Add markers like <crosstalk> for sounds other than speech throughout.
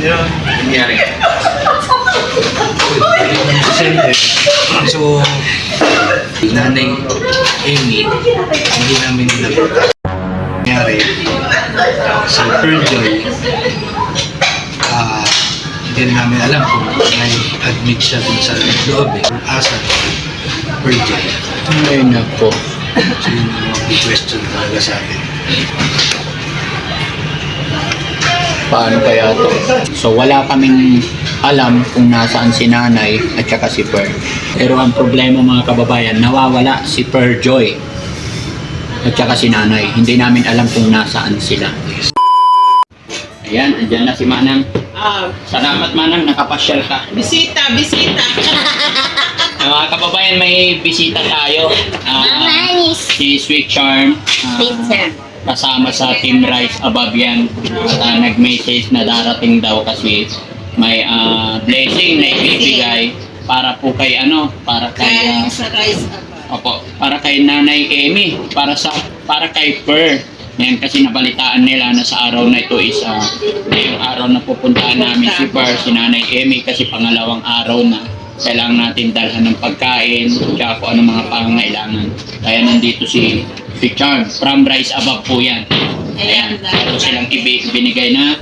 Yun. Nangyari. So, nanay Amy, hindi namin nalagot. Nangyari, si Pearl Joy, ah, hindi namin alam kung may admit siya dun sa loob eh. Kung asa, Pearl Joy. Ay, nako. So, yun yung question talaga sa atin. Paano kaya to? So wala kaming alam kung nasaan si nanay at saka si Per. Pero ang problema mga kababayan, nawawala si Per Joy at saka si nanay. Hindi namin alam kung nasaan sila. Ayan, andyan na si Manang. Ah, Salamat Manang, nakapasyal ka. bisita, bisita. <laughs> Mga kababayan, may bisita tayo. Ah, Manis. si Sweet Charm. ah, Pizza. Kasama sa Team Rise above yan. At ah, nag-message na darating daw kasi may ah, blessing na ibibigay para po kay ano, para kay ah, sa rice apa. opo, para kay Nanay Amy, para sa para kay Per. Yan kasi nabalitaan nila na sa araw na ito is ah, yung araw na pupuntahan namin si Per, si Nanay Amy kasi pangalawang araw na kailangan natin dalhan ng pagkain tsaka kung ano mga pangangailangan. Kaya nandito si Charm from Rise Above po yan. Ayan, Ayan, meron silang ibi- binigay na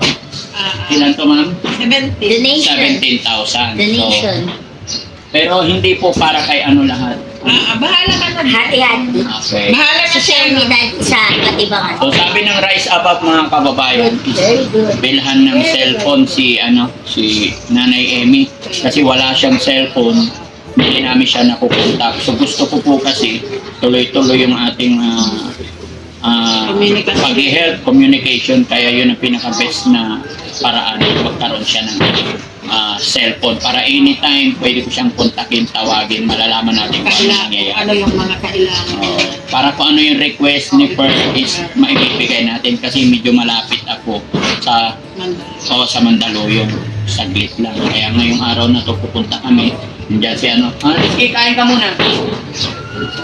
Ah, ilan to ma'am? 70. Donation. 17,000. Donation. So, pero hindi po para kay ano lahat. Ah, ah, bahala ka na. Hati-hati. Okay. Bahala na siya. Share that sa katibangan. So sabi ng Rise Above mga kababayan Very good. bilhan ng cellphone si ano si Nanay Emmy kasi wala siyang cellphone hindi namin siya nakukontak. So gusto ko po kasi tuloy-tuloy yung ating ah, Communication. pag-health communication kaya yun ang pinaka-best na paraan magkaroon siya ng ah, cellphone para anytime pwede ko siyang kontakin, tawagin, malalaman natin kung ano Kailangan, nangyayari. ano yung mga kailangan. Oo. para kung ano yung request ni Per is maibibigay natin kasi medyo malapit ako sa Mandala. o sa Mandaluyong saglit lang. Kaya ngayong araw na to pupunta kami. Nandiyan si ano. Ah, Rizky, kain ka muna.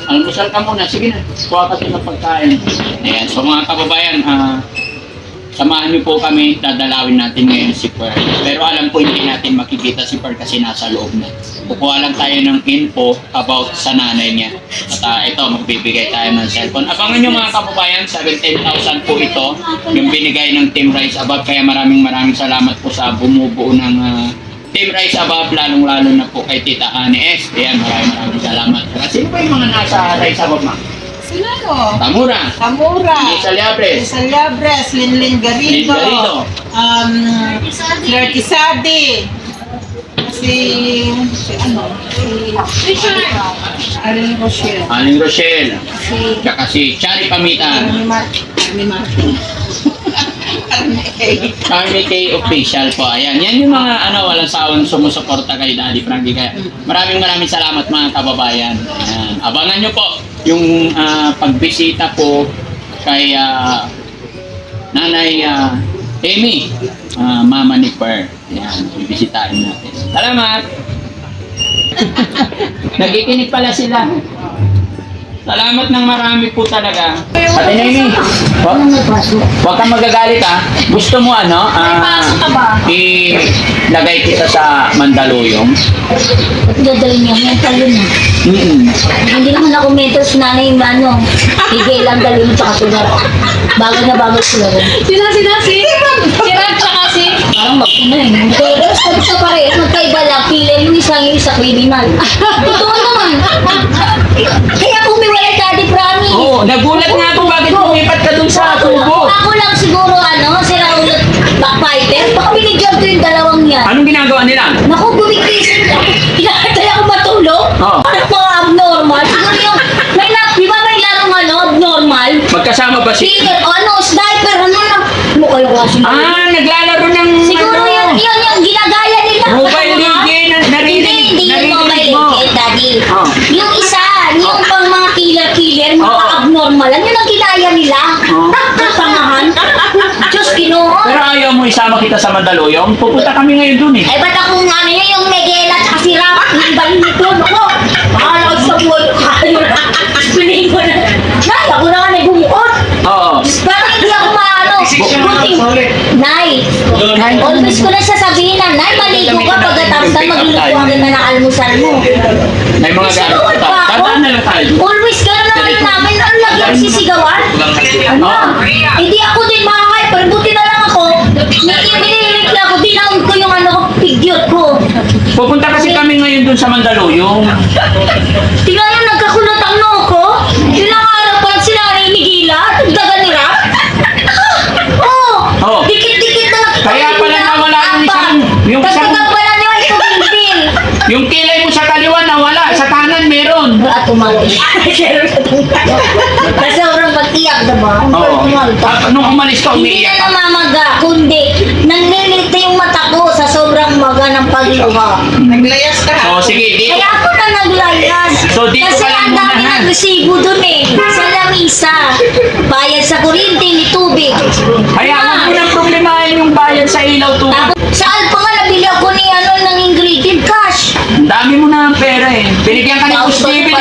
Almusal ka muna. Sige na. Kuha ka ng pagkain. Ayan. So mga kababayan, ah, samahan niyo po kami. Dadalawin natin ngayon si Per. Pero alam ko hindi natin makikita si Per kasi nasa loob na. Kukuha lang tayo ng info about sa nanay niya. At ah, ito, magbibigay tayo ng cellphone. Abangan niyo mga kababayan, 17,000 po ito. Yung binigay ng Team Rise Above. Kaya maraming maraming salamat po sa bumubuo ng ah, Team Rise Above, lalong-lalo na po kay Tita Annie S. Ayan, maraming maraming salamat. Sino ba yung mga nasa Rise Above, ma'am? Sila no? Tamura, Kamura. Lisa Liabres, Rizal Labres, Linlin Lin Garrido. Garrido. Um, Claire Quisade. Si, si ano? Si Arin Rochelle. Aling Rochelle, Si saka si Chari Pamitan. Army Mar Martin. K official po. Ayan, yan yung mga ano, walang sawang sumusuporta kay Daddy Frankie. Kaya maraming maraming salamat mga kababayan. Ayan. Abangan nyo po yung ah, pagbisita po kay ah, Nanay ah, Amy, ah, mama ni Per. Ayan, bibisitahin natin. Salamat! <laughs> Nagikinig pala sila. Salamat ng marami po talaga. Ate Amy, wag, wag kang magagalit ha. Gusto mo ano? ah, ilagay kita sa Mandaluyong. Dadalhin niya? Mental yun ah. Mm-mm. Hindi naman ako mental sa nanay yung ano. Higay lang dalhin mo tsaka sulat. Bago na bago sila rin. Sila, sila, si Si Rab tsaka si... Parang magkina eh. Pero sabi sa pare, magkaiba lang. Pila yung isa yung isa criminal. Totoo naman. Kaya pumiwalay ka, di Prami. Oo, nagulat nga ako bakit pumipat ka dun sa tubo. Ako lang siguro ano, sila ulit backfighter. Baka binigyan ko yung dalawang yan. Anong ginagawa nila? Naku, gumigising ako. Pinakatay ako matulog. Oo. Parang mga abnormal. Siguro yung, may na, di ba may larong ano, abnormal? Magkasama ba si... Tigil, ano, sniper, ano na. Mukha yung kasi. Ah, naglalaro ng... Siguro ano, yun, yun, yung ginagaya nila. Mobile Ano, Legend, Hindi, naririnig, hindi yung mobile mo. legend, daddy. Oh. Yung isa, yung pang mga killer-killer, mga Oo. Abnormal, yun ang ginaya nila. Oh. Kapangahan. <laughs> Diyos, ginoo. Pero ayaw mo isama kita sa Mandaluyong? Pupunta kami ngayon dun eh. Ay, ba't akong ano yun, yung Megela at si Rap, yung iba nito, ako, bahala ka sa buhay ko, kayo na, explain ko na, nay, ako na nga nagumukot, Oo. bakit hindi ako maano, Bu- Buti, Nay, always ko na sasabihin na, Nay, maligo ka pagkatapos na magluluto ka na ng almusal mo. Pupunta kasi kami ngayon dun sa Mandaluyong. Tingnan nyo, nagkakulot ang noo ko. Ilang araw pa sila nanginigila, dagan ni Rap. Oo, Oo. dikit-dikit na nakikita. Kaya pala nawala yung isang- yung isang- Tapos pala niyo ito bilbil. Yung kilay mo sa kaliwa nawala, sa kanan meron. At. Kasi orang mag-iyak, diba? Ang Oo. Ah, nung umalis ka, Hindi umiiyak na ka. namamaga, kundi nanlilito yung mata ko sa sobrang maga ng pagluha. Naglayas ka? So, sige, dito. Kaya ako na naglayas. So, dito Kasi ka lang ang dami muna, ha? nag-resibo dun eh. Sa lamisa. Bayad sa kuryente, ni tubig. Kaya Ah. huwag mo nang problemahin yung bayad sa ilaw to. Tapos, sa Alpa nga, nabili ako ni ano ng ingredient cash. Ang dami mo na ng pera eh. Binigyan ka ni Tapos, Boss di ba?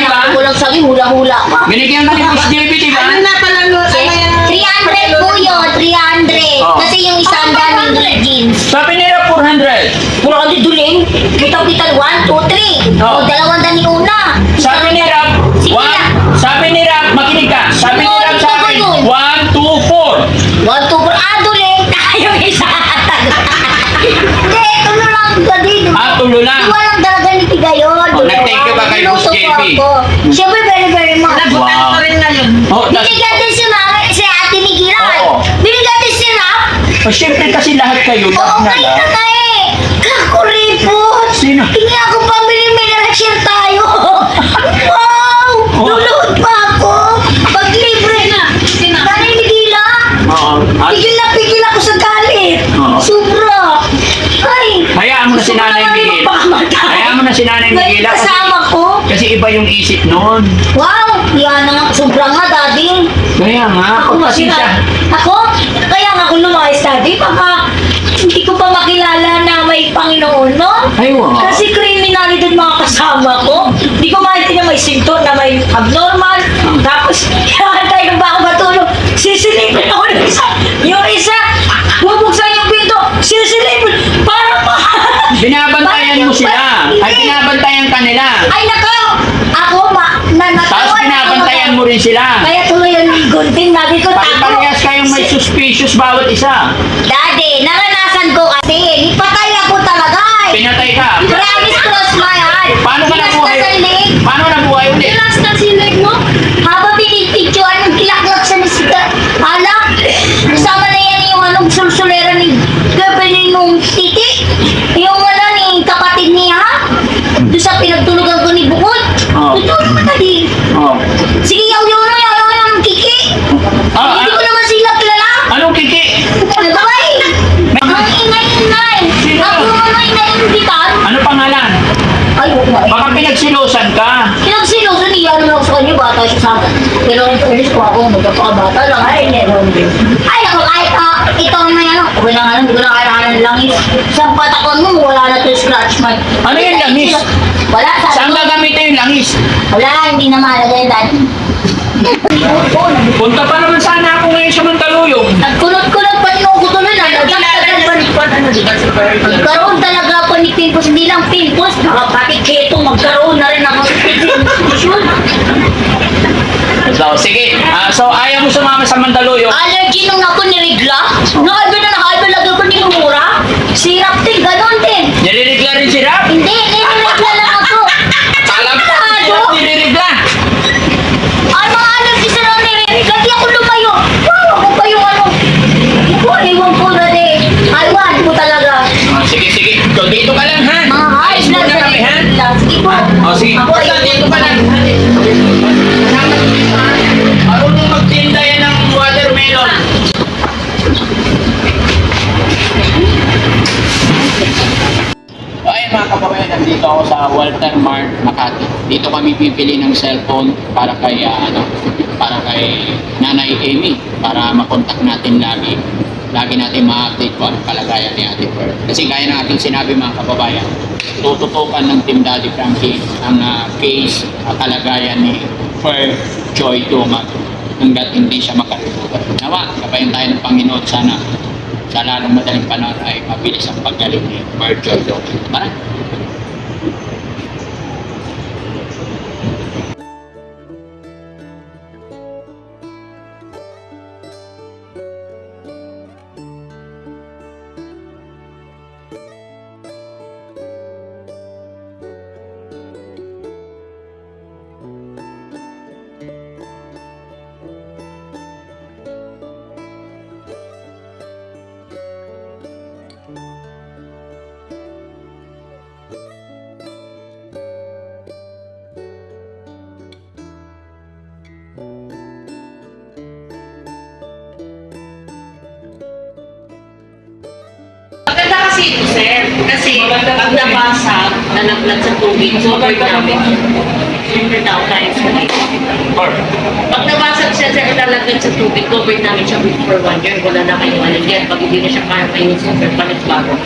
Kulang sa akin, hula-hula pa. Binigyan ka ni Boss JB, di ba? Ano na pala? Ano yan? 300 po yun, 300. Oh. Kasi yung isang daan ingredients. Sabi nila 400. Puro ka duling. Kita-kita, 1, 2, 3. Oh. O, dalawang dani una. Sabi ni Rap, Sige one, na. sabi ni Rap, makinig ka. Sabi ni Oo, Rap sa akin, yun? 1, 2, 4. 1, 2, 4. Ah, duling. <laughs> Tayo isa. Hindi, tulo lang ka dito. Ah, tulo lang. Walang talaga ni Tigayon. Oh, nag-thank you ba kay Boss JB? Siyempre, very, very much. Nabutan Wow. ko rin ngayon. Oh, tas, Binigyan din si Mami, si Ate Migilan. Oo. Binigyan din si Rap. oh, syempre kasi lahat kayo, Oo, lahat na kayo na lang. nga eh. Kakuripot. Sino? Hindi ako pambili, may share tayo. <laughs> wow! Oh. Lulod pa ako. Pag libre na. Naninigila. Oo. At, Pigil na pigil ako sa galit. Oo. Sobra. Ay. hayaan mo na si Nanay Miguel. mo na si Nanay Ngayon Miguel. Kasi, kasama ko. kasi iba yung isip noon. Wow! Yan na nga. Sobra nga, daddy. Kaya nga, Ako nga sila. siya. Ako? Kaya nga kung lumayas daddy, baka hindi ko pa makilala na may Panginoon, no? Ay, wow. Kasi criminal din mga kasama ko. Hindi ko maintindihan may sinto na may abnormal. Tapos, <laughs> kahantay ng baka matulog. Sisilipin ako ng isa. Yung isa, bubuksan yung pinto. Sisilipin. Para pa. Sila. Ay, binabantayan ka nila. Ay, nako. Ako, ma, na Tapos binabantayan mo rin sila. Kaya tuloy yung gunting. Nabi ko, tako. Pare-parehas kayong may suspicious bawat isa. Daddy, naranasan ko kasi. Ipatay ako talaga eh. Pinatay ka. Promise cross my heart. Paano ka nabuhay? na sa leg. Paano nabuhay ulit? Tinas na si leg mo. Habang pinipictuan ng kilaklak sa misika. Hala, kasama na yan yung anong sulsulera ni Gabriel nung titi. Yung magkakabata lang, ay, meron din. Ay, ako, kahit ah, ito na yan, okay lang, ano, hindi ko na kailangan ng langis. Sa patakon mo, wala na to scratch mark. Ano yung langis? Wala, sabi Saan gagamitin yung langis? wala, hindi na mahalaga yung dati. <laughs> Punta pa naman sana ako ngayon sa Mantaluyong. Nagkulot-kulot pa rin ako tuloy na. Magkaroon talaga ako ni Pimpos, hindi lang Pimpos, nakapati keto, magkaroon na rin ako sa Pimpos. <laughs> So, sige. Ah, so, ayaw mo sumama sa Mandaluyong. Allergy nung ako nirigla. Nakaibig na nakaibig lagi ko ni Mura. Sirap din, ganon din. Niriregla rin si Rap. Hindi, nirigla lang ako. Alam ko, Ano? niriregla. Ay, mga allergy sa nang nirigla. Di ako lumayo. Wow, ako pa yung ano. Di ko, iwan ko na din. Aywan ko talaga. Ah, sige, sige. So, dito ka lang, ha? Mga high Ayos kami, ha? nirigla. Sige po. Oh, sige. Ako, Basta dito ka lang. Marunong nandito ako sa Walter Mart, Makati. Dito kami pipili ng cellphone para kay ah, ano, para kay Nanay Amy para makontak natin lagi. Lagi natin ma-update kung ano kalagayan ni Ate Fer. Kasi gaya ng ating sinabi mga kababayan, tututukan ng Team Daddy Frankie ang ah, case at kalagayan ni Fer Joy Dumac. hanggat hindi siya makalimutan. Nawa, kabayan tayo ng Panginoon sana sa lalong madaling panahon ay mabilis ang paggaling ni Virgil Jones. Tara. Kasi pag nabasag, nalaglag sa tubig, cover namin. Siyempre daw tayo sa Pag nabasag siya, sir, nalaglag sa tubig, cover namin siya for one year. Wala na kayong alagyan. Pag hindi na siya kaya siya, sir, palit bago.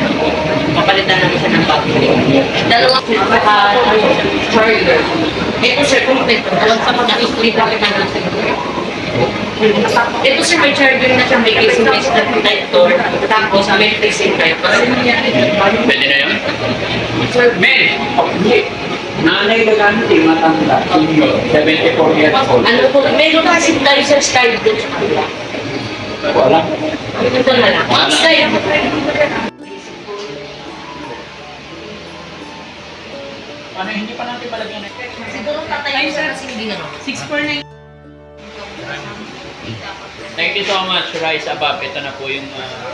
Papalitan namin siya ng bago. Dalawang uh, charger. Ito, sir, kompleto. Dalawang sa mga i-split namin ng sir. Ito sir, may charger na siya, may casing base na protector, tapos may casing driver. Pwede na yun? Sir, Men! Nanay na gamit eh, matanda. 74 years old. ano po, meron kasi tayo sa style doon sa kanila. Wala. Ito na lang. Ang style. Ano, hindi pa natin malagyan na. Siguro tatayin sir kasi hindi ano. 649. Thank you so much, Rise Abab. Ito na po yung uh,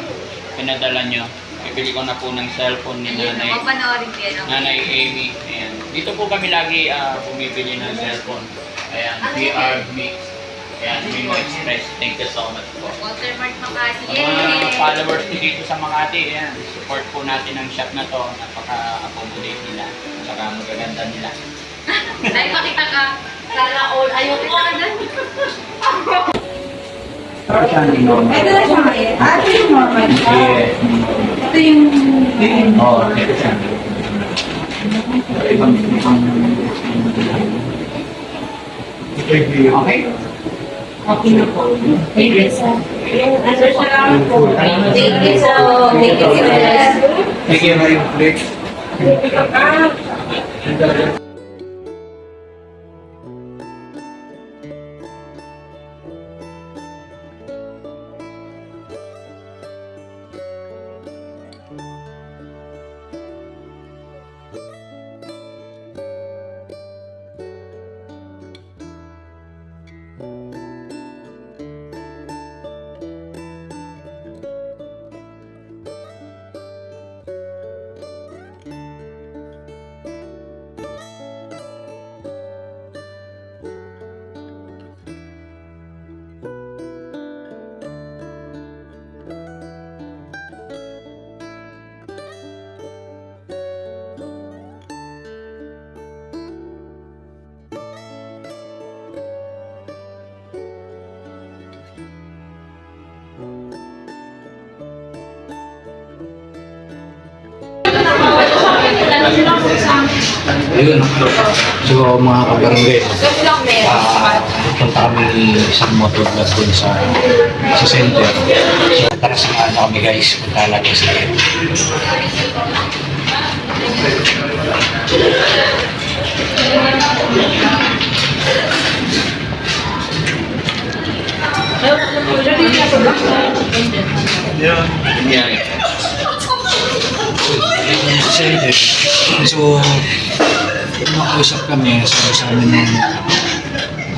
pinadala nyo. Bibili ko na po ng cellphone ni Nanay, Mapanoorin ko yan. Nanay Amy. Ayan. Dito po kami lagi ah, bumibili ng cellphone. Ayan, VR Mix. Ayan, Mimo Express. Thank you so much po. Watermark Makati. Sa mga followers ko dito sa Makati, ayan, support po natin ang shop na to. Napaka-accommodate nila. Saka magaganda nila. <laughs> Ay, pakita ka. Sana all. <laughs> Ayaw ko agad. Ito na siya ngayon. Ah, ito yung normal. Ito yung... Oo, ito siya. Ibang, ibang... Okay? Okay na po. Thank you, sir. Sir, salamat po. Thank you, sir. Thank you, sir. Thank you very much. Ayun. So mga kabarangay, ah, punta kami isang motor class dun sa sa center. So tara samahan na kami guys, punta lang sa Nangyari. sa center. So, makausap kami sa sa amin ng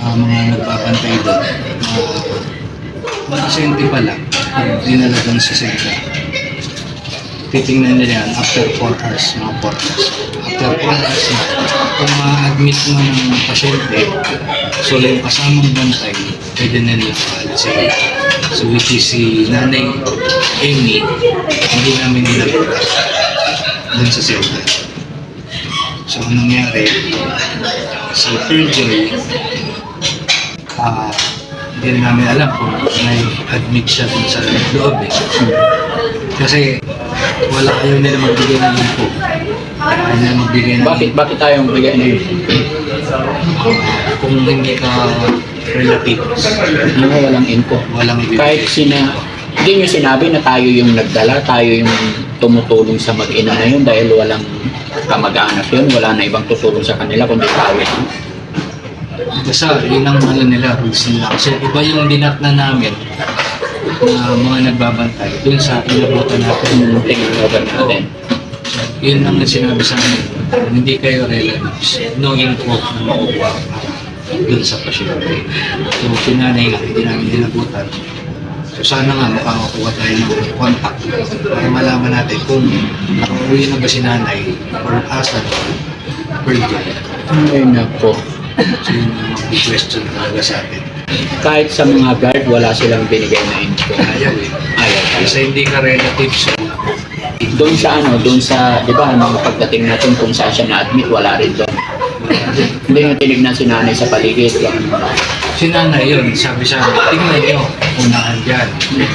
ah, mga nagbabantay doon. Uh, Nakasente pala, dinala doon sa center. Titingnan nila yan after 4 hours, mga 4 hours. After 4 hours na, kung ma-admit mo ng pasyente, so yung kasamang bantay, pwede na nila paalisin. So which is si Nanay Amy, hindi namin nilagay dun sa center. So, anong nangyari? Si Perjoy, ah, hindi rin namin alam kung may admit siya dun sa loob eh. Kasi wala ayaw nila magbigay ng info. Ayaw nila magbigay ng Bakit, bakit tayo bigay na yun? kung hindi ka relatives. Ano, walang info. Walang ibibigay. Kahit sina, hindi nyo sinabi na tayo yung nagdala, tayo yung tumutulong sa mag-ina na yun dahil walang kamag-anak yun, wala na ibang tutulong sa kanila kundi tayo. Kasi yun ang ano nila, rules nila. Kasi iba yung dinat na namin na mga nagbabantay dun sa inabutan natin. Yung tingin over natin. Yun ang sinabi sa amin. Hindi kayo relatives. No info na makukuha dun sa pasyente. So, sinanay nga, hindi namin dinabutan. Sana nga makakuha tayo ng contact para malaman natin kung nakauwi na ba si nanay or asan per day. Ay nako. So, yun ang question talaga sa atin. Kahit sa mga guard, wala silang binigay na info. Ayaw eh. Ayaw talaga. Kasi hindi ka relatives. Doon sa ano, doon sa, di ba, nung pagdating natin kung saan siya na-admit, wala rin doon. Hindi nga tinignan si nanay sa paligid. Si nanay yun, sabi sa tingnan nyo, unahan dyan.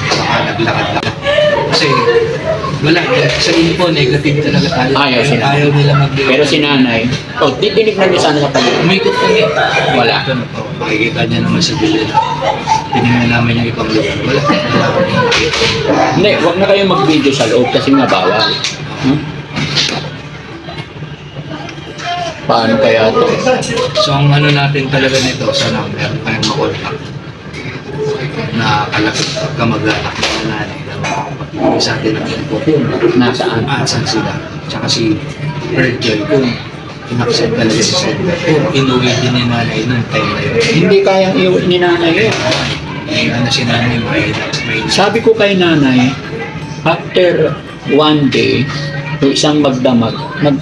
Baka naglakad-lakad. Kasi wala, sa info, negative talaga tayo. Ayaw sila. Ayaw nila magbigay. Pero si nanay, oh, di tinignan niyo sana sa paligid. Umikot kami. Wala. Na. Makikita niya naman sa bilid. Tinignan namin yung ibang lugar. Wala. Hindi, wag na kayo mag-video sa loob kasi nga bawal. Hmm? Paano kaya to? So ang ano natin talaga nito, sana meron tayong makontak na kalapit kamag-anak ng nanay na makakapag sa atin ng info kung Nasaan? ah, saan sila. Tsaka si Virgil kung inaccept talaga si Sandra. Kung inuwi din ni nanay nung time na yun. Hindi kayang iwan ni nanay yun. May ano si nanay, may, Sabi ko kay nanay, after one day, yung isang magdamag, nag,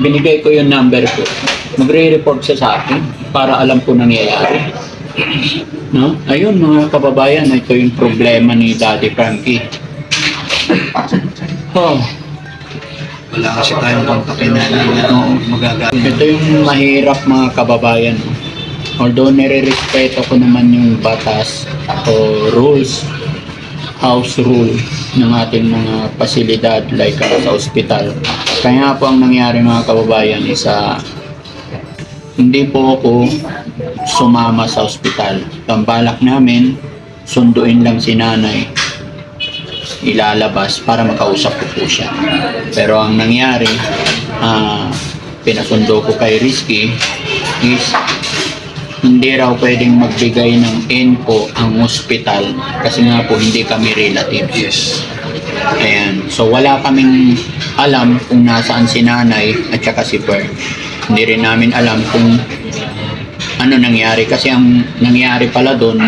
binigay ko yung number ko. Magre-report siya sa akin para alam ko nangyayari. No? Ayun mga kababayan, ito yung problema ni Daddy Frankie. Oh, wala kasi tayong kontakin na na magagamit. ito yung mahirap mga kababayan. Although nire-respeto ko naman yung batas o rules, house rule ng ating mga pasilidad like uh, sa ospital. Kaya nga po ang nangyari mga kababayan is uh, hindi po ako sumama sa ospital. Ang balak namin, sunduin lang si nanay ilalabas para makausap ko po siya. Pero ang nangyari, ah, pinasundo ko kay Rizky is hindi raw pwedeng magbigay ng info ang ospital kasi nga po hindi kami relatives. Yes. Ayan. So wala kaming alam kung nasaan si nanay at saka si Per. Hindi rin namin alam kung ano nangyari kasi ang nangyari pala doon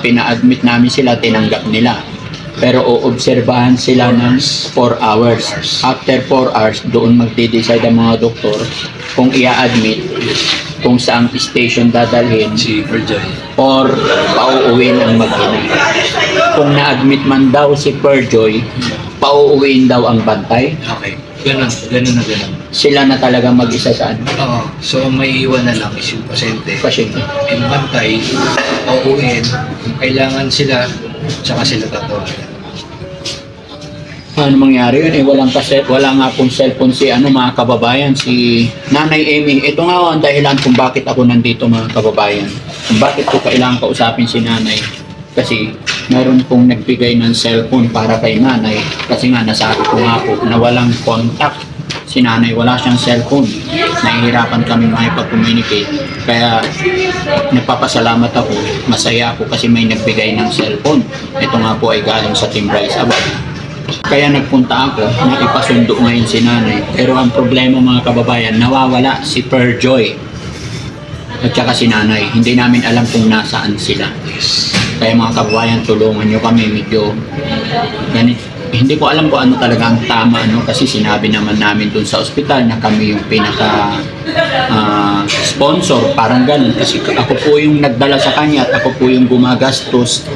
pina-admit namin sila tinanggap nila. Pero oobserbahan sila ng 4 hours. After 4 hours, doon magde-decide ang mga doktor kung i-admit kung saang station dadalhin Si Virgil. or pauuwiin ang mag-ina. Kung na-admit man daw si Perjoy, pauuwiin daw ang bantay. Okay. Ganun. Ganun na ganun. Sila na talaga mag-isa sa ano, Oo. So may iwan na lang is yung pasyente. pasyente. Yung bantay, uuwiin. Kung kailangan sila, tsaka sila tatawagan. Ano mangyari yun? Eh, walang kaset, wala nga pong cellphone si ano mga kababayan, si Nanay Amy. Ito nga ang dahilan kung bakit ako nandito mga kababayan. Kung bakit ko kailangan kausapin si Nanay. Kasi meron pong nagbigay ng cellphone para kay Nanay. Kasi nga nasabi ko nga po na walang contact si Nanay. Wala siyang cellphone. Nahihirapan kami makipag-communicate. Kaya nagpapasalamat ako. Masaya ako kasi may nagbigay ng cellphone. Ito nga po ay galing sa Team Rise Above. Kaya nagpunta ako na ipasundo ngayon si nanay. Pero ang problema mga kababayan, nawawala si Perjoy at saka si nanay. Hindi namin alam kung nasaan sila. Kaya mga kababayan, tulungan nyo kami medyo ganit. Hindi ko alam kung ano talaga ang tama ano kasi sinabi naman namin dun sa ospital na kami yung pinaka ah, sponsor parang ganun kasi ako po yung nagdala sa kanya at ako po yung gumagastos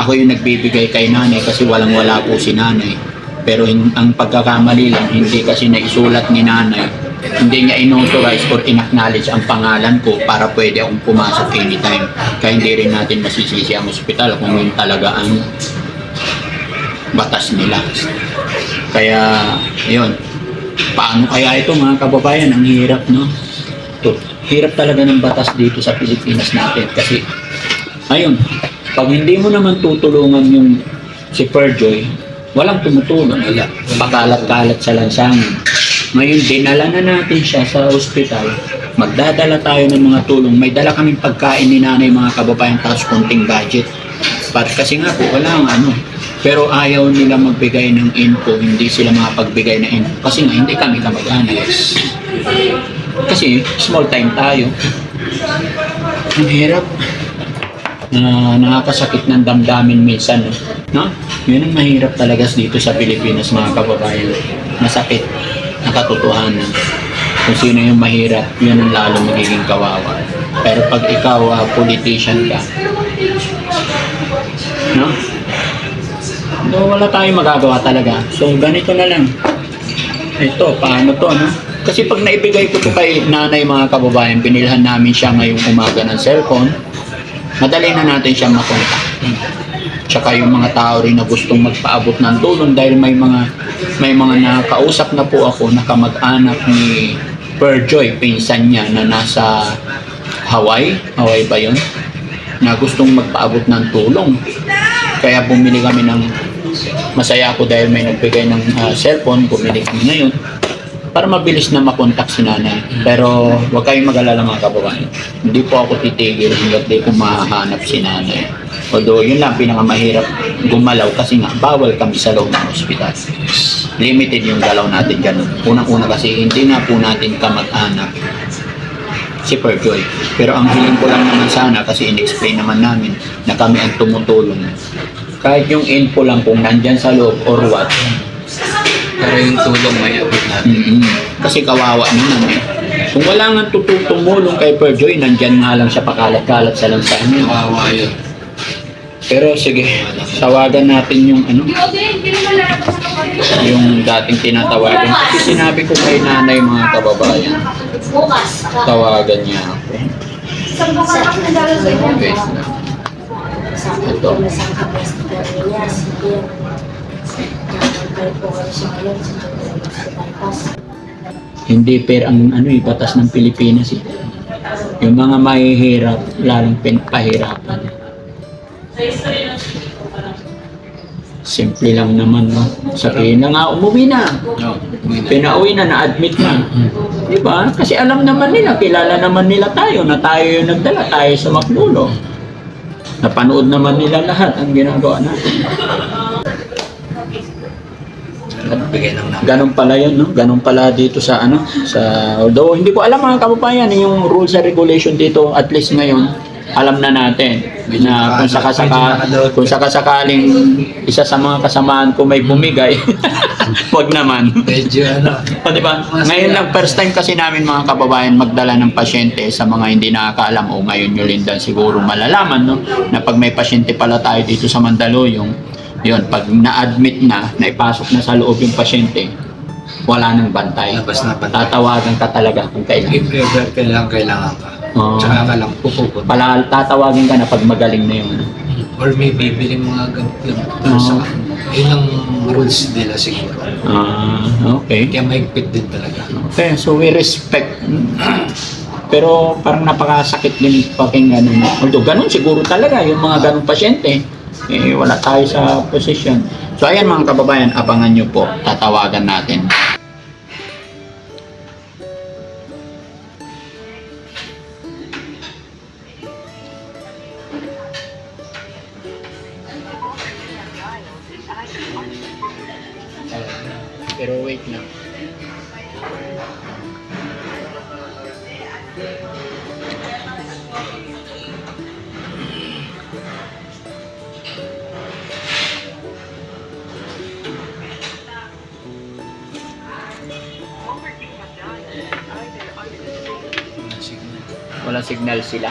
ako yung nagbibigay kay nanay kasi walang wala po si nanay. Pero ang pagkakamali lang, hindi kasi naisulat ni nanay. Hindi niya inauthorize or inacknowledge ang pangalan ko para pwede akong pumasok anytime. Kaya hindi rin natin masisisi ang ospital kung yun talaga ang batas nila. Kaya, yun. Paano kaya ito mga kababayan? Ang hirap, no? Ito, hirap talaga ng batas dito sa Pilipinas natin kasi Ayun, pag hindi mo naman tutulungan yung si Perjoy, walang tumutulong. Pakalat-kalat sa lansangan. Ngayon, dinala na natin siya sa ospital. Magdadala tayo ng mga tulong. May dala kaming pagkain ni nanay mga kababayan tapos konting budget. Para kasi nga po, wala nga ano. Pero ayaw nila magbigay ng info, hindi sila makapagbigay ng info. Kasi nga, hindi kami kamag-anak. Kasi small time tayo. Ang hirap. Na nakakasakit ng damdamin minsan. No? no? Yun ang mahirap talaga dito sa Pilipinas mga kababayan. Masakit. Nakatotohanan. Kung sino yung mahirap, yun ang lalo magiging kawawa. Pero pag ikaw, ah, politician ka, no? No, wala tayong magagawa talaga. So, ganito na lang. Ito, paano to, no? Kasi pag naibigay ko to kay nanay mga kababayan, binilhan namin siya ngayong umaga ng cellphone, madali na natin siya makontak. Tsaka yung mga tao rin na gustong magpaabot ng tulong dahil may mga may mga nakausap na po ako na kamag-anak ni Perjoy, pinsan niya na nasa Hawaii, Hawaii ba yun? Na gustong magpaabot ng tulong. Kaya bumili kami ng masaya ako dahil may nagbigay ng ah, cellphone, bumili kami ngayon para mabilis na makontak si nanay. Pero huwag kayong mag-alala mga kababayan. Hindi po ako titigil hanggat di ko mahahanap si nanay. Although yun lang pinakamahirap gumalaw kasi nga bawal kami sa loob ng ospital. Limited yung galaw natin dyan. Unang-una kasi hindi nga po natin kamag-anak si Perjoy. Pero ang hiling ko lang naman sana kasi in-explain naman namin na kami ang tumutulong. Kahit yung info lang kung nandyan sa loob or what, yung tulong may abot natin. Mm-mm. Kasi kawawa naman eh. Kung wala nga tutu- tumulong kay Perjoy, nandyan nga lang siya pakalat-kalat sa lansangan. Kawawa yun. Pero sige, tawagan natin yung ano, yung dating tinatawagan. Kasi sinabi ko kay nanay mga kababayan, tawagan niya ako. Lang. Ito. Hindi fair ang ano eh, batas ng Pilipinas eh. Yung mga mahihirap, lalong pinapahirapan. Simple lang naman, no? Sabihin na nga, umuwi na. Pinauwi na, na-admit na. Di ba? Kasi alam naman nila, kilala naman nila tayo, na tayo yung nagdala, tayo sa Maklulo. Napanood naman nila lahat ang ginagawa natin. Nagbigay ng number. Ganon pala yun, no? Ganon pala dito sa ano, sa although hindi ko alam mga kababayan yung rules and regulation dito at least ngayon alam na natin na kung sakasaka kung sakasakaling isa sa mga kasamaan ko may bumigay <laughs> wag naman Medyo ano. <laughs> o di ba ngayon lang first time kasi namin mga kababayan magdala ng pasyente sa mga hindi nakakaalam o ngayon nyo rin siguro malalaman no na pag may pasyente pala tayo dito sa Mandaluyong yun pag na-admit na naipasok na sa loob yung pasyente wala nang bantay Labas na pa. tatawagan ka talaga kung kailangan If ever kailangan, kailangan ka. Oo. Tsaka ka lang pupunta. pala tatawagin ka na pag magaling na yung ano. Or may bibili mga. Pero Oo. sa yun ang rules nila siguro. Ah, okay. Kaya mahigpit din talaga. Okay, so we respect. <clears throat> Pero parang napakasakit din pakinggan. ano. Although ganun siguro talaga yung mga ganun pasyente. Eh, wala tayo sa position. So ayan mga kababayan, abangan nyo po. Tatawagan natin. Wala signal sila.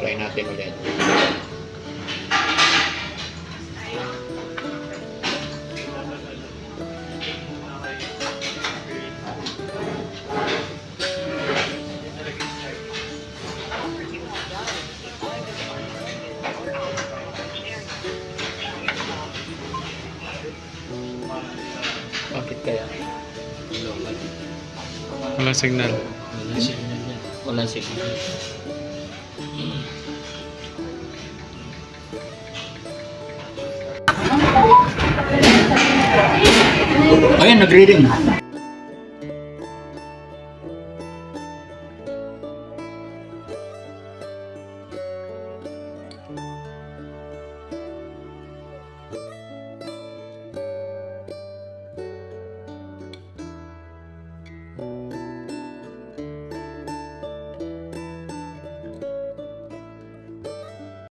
Try natin ulit. Wala signal. Wala signal. Wala signal. Ayun, nag-reading.